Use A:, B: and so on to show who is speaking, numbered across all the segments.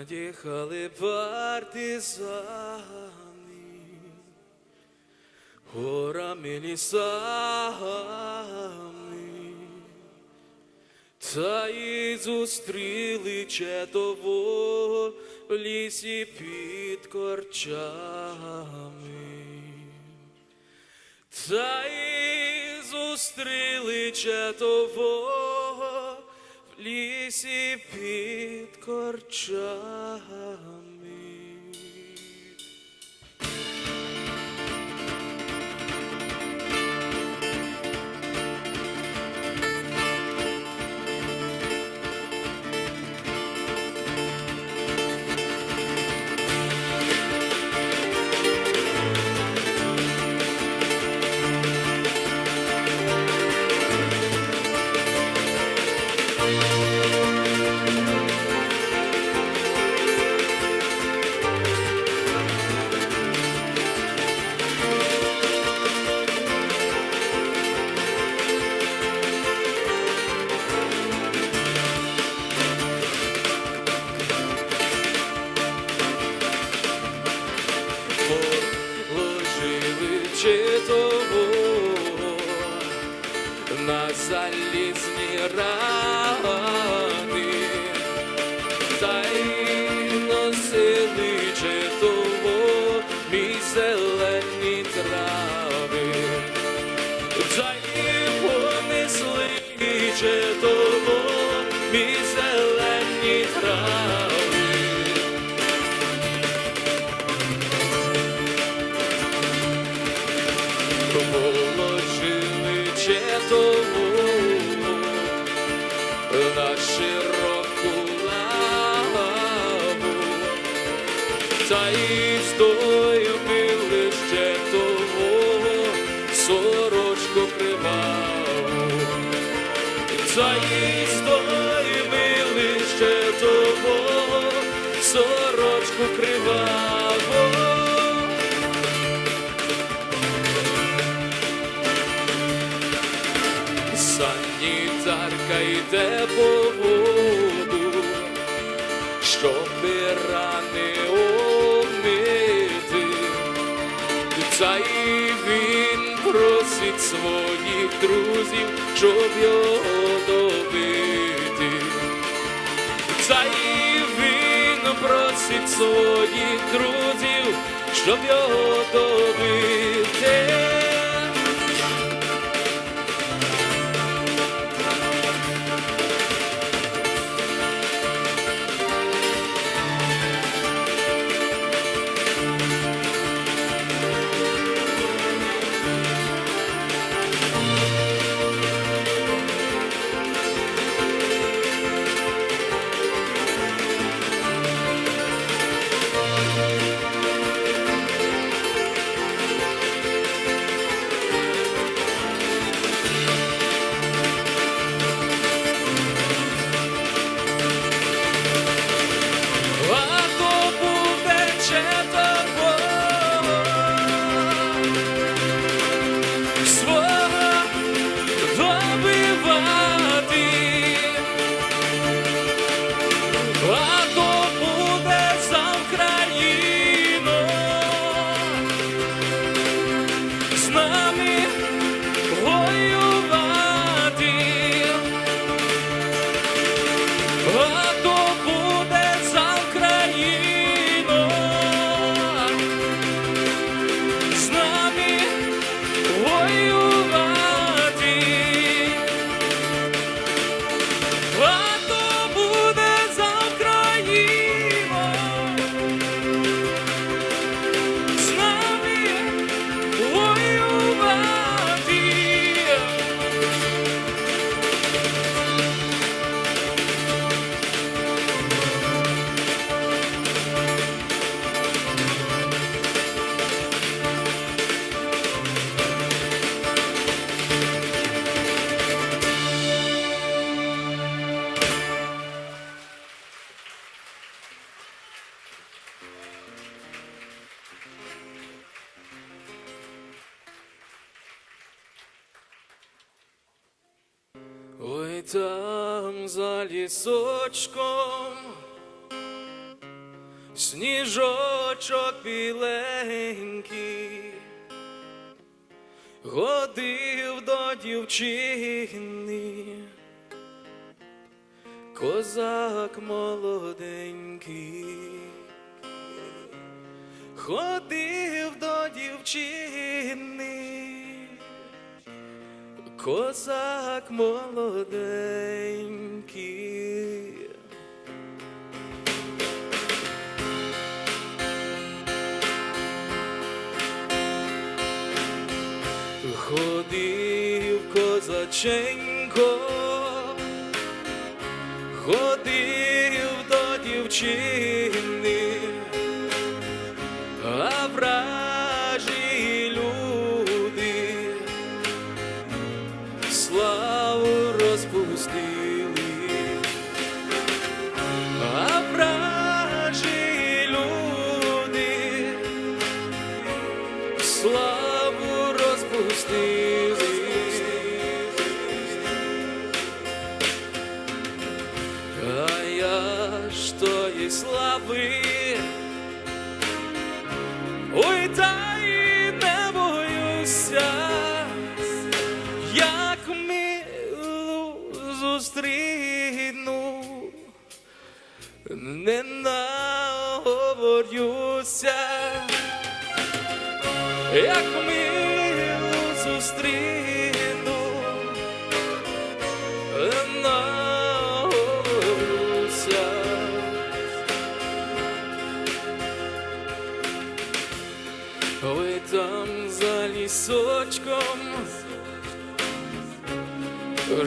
A: Надіхали партизани, горами лісами, та й зустріли четово в лісі під корчами. Та й зустріли четового в лісі під корчами. Щоб рани омити, та й він просить своїх друзів, щоб його добити. Та й він просить своїх друзів, щоб його добити. Лісочком сніжочок біленький, ходив до дівчини, козак молоденький, ходив до дівчини, козак молоденький. Ходив козаченько, ходив до дівчини,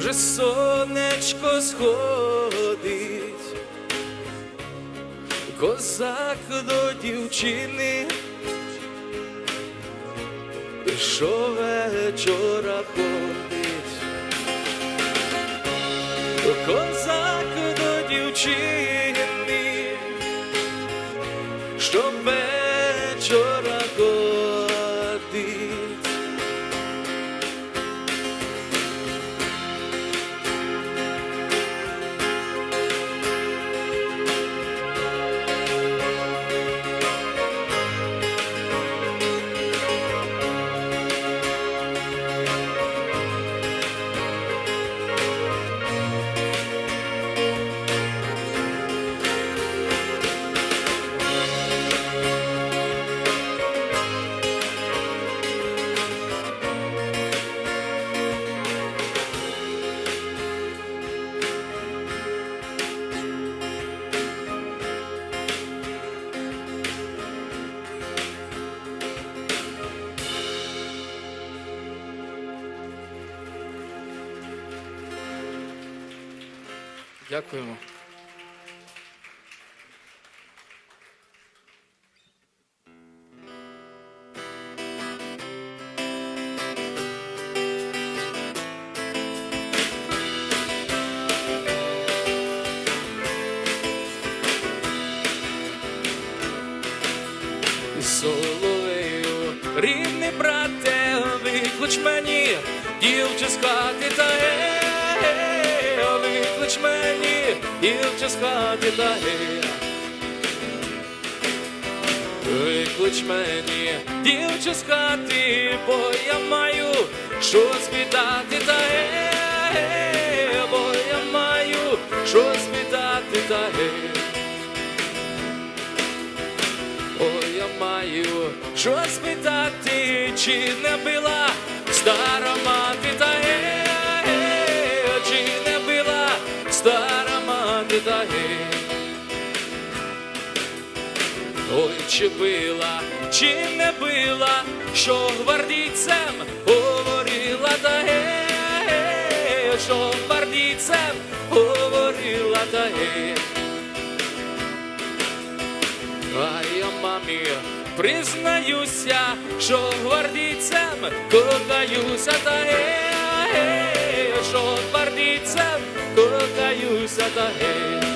A: вже сонечко сходить, козак до дівчини щовечора ходить, козак до дівчини, Дякуємо. Мені, хати та. Виклич мені, дівча з хати, бо я маю що спитати та ге, бо я маю що спитати та ге. Ой, я маю що спитати, чи не била стара мати чи била, чи не била, що гвардійцем говорила та ге, що гвардійцем говорила та ге. А я мамі признаюся, що гвардійцем кохаюся та ге, що гвардійцем кохаюся та ге.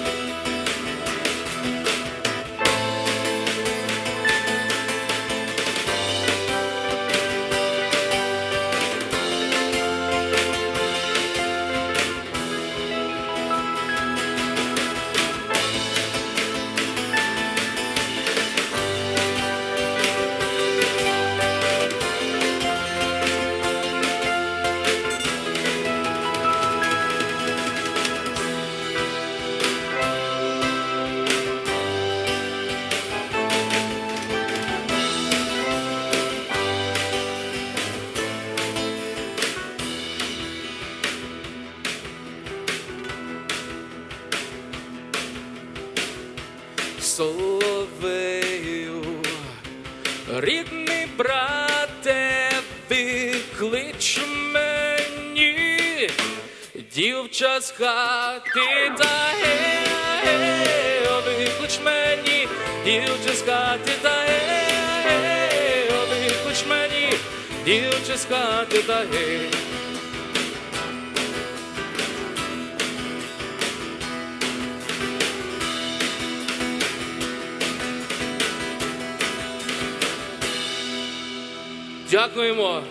A: З хати та ге, виклич мені, дівча з хати та ге, виклич мені, дівча з хати та ге. Дякуємо.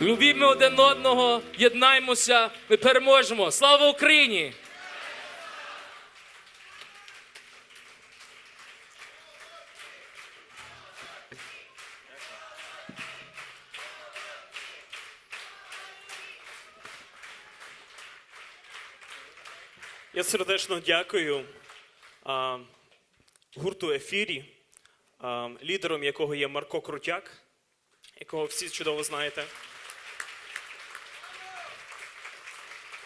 A: Любімо один одного, єднаймося, ми переможемо. Слава Україні!
B: Я сердечно дякую а, гурту Ефірі, а, лідером якого є Марко Крутяк, якого всі чудово знаєте.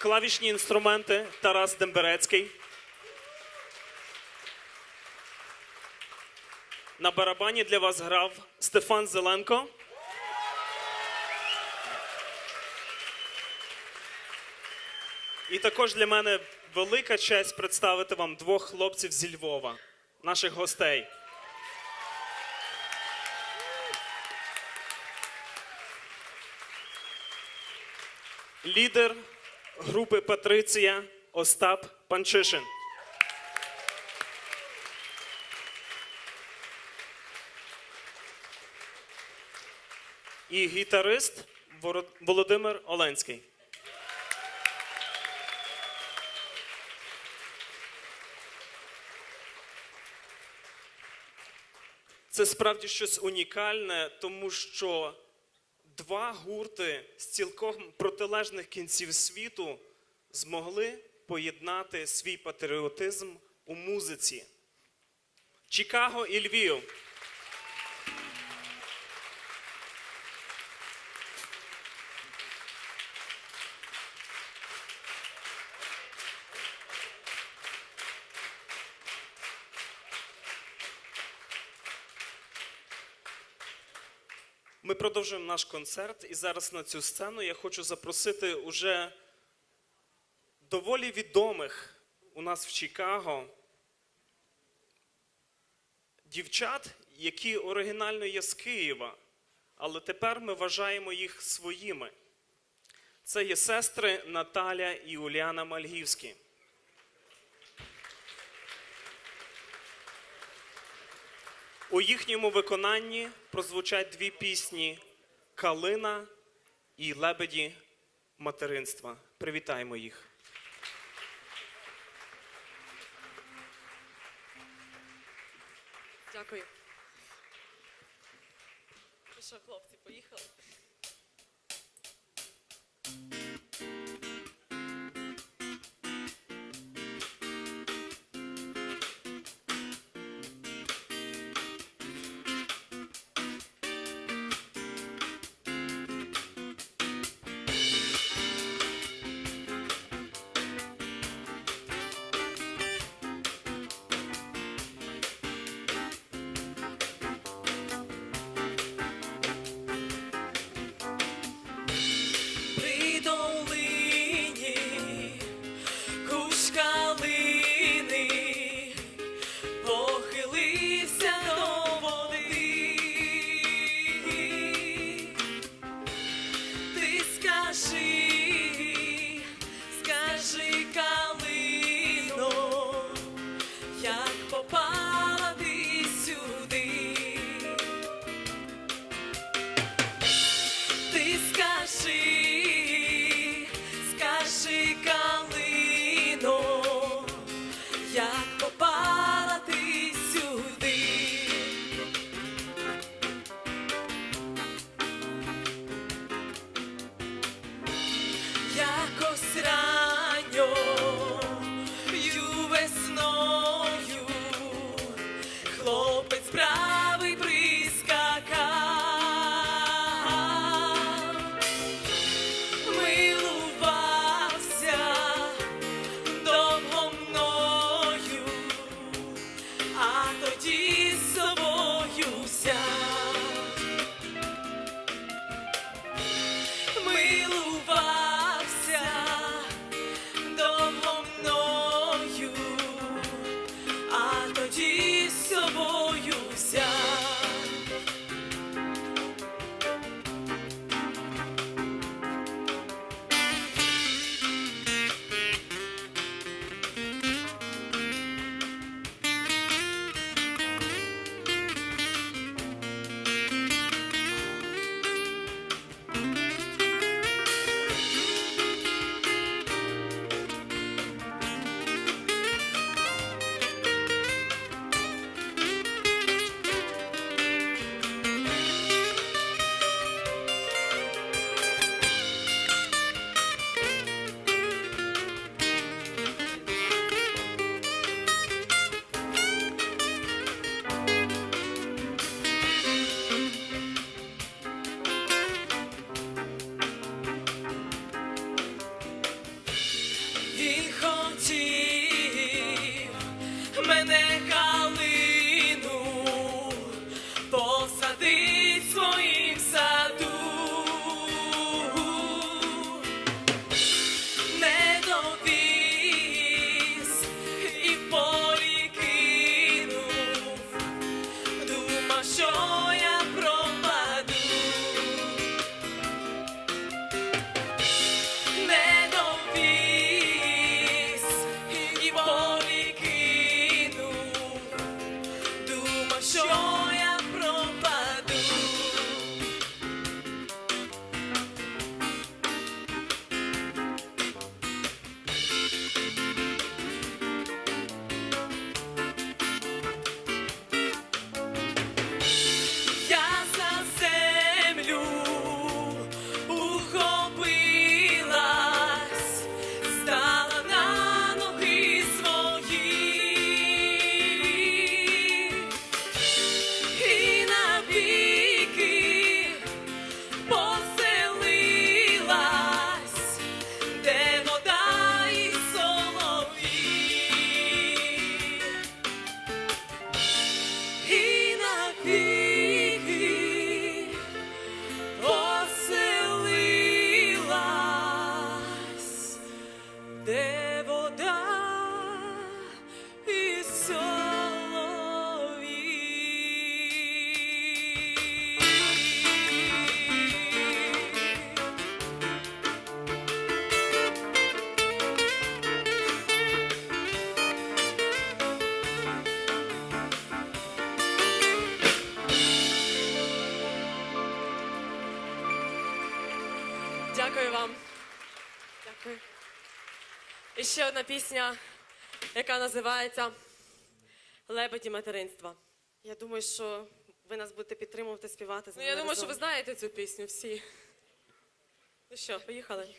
B: Клавішні інструменти Тарас Демберецький. На барабані для вас грав Стефан Зеленко. І також для мене велика честь представити вам двох хлопців зі Львова, наших гостей. Лідер групи Патриція Остап Панчишин. І гітарист Володимир Оленський. Це справді щось унікальне, тому що два гурти з цілком протилежних кінців світу змогли поєднати свій патріотизм у музиці. Чикаго і Львів. Продовжуємо наш концерт, і зараз на цю сцену я хочу запросити уже доволі відомих у нас в Чикаго дівчат, які оригінально є з Києва, але тепер ми вважаємо їх своїми. Це є сестри Наталя і Уляна Мальгівські. У їхньому виконанні прозвучать дві пісні Калина і Лебеді материнства. Привітаємо їх.
C: Дякую. Що, хлопці, поїхали? класна пісня, яка називається Лебеді материнства. Я думаю, що ви нас будете підтримувати, співати.
D: Ну, Я думаю, що ви знаєте цю пісню всі.
C: Ну що, поїхали?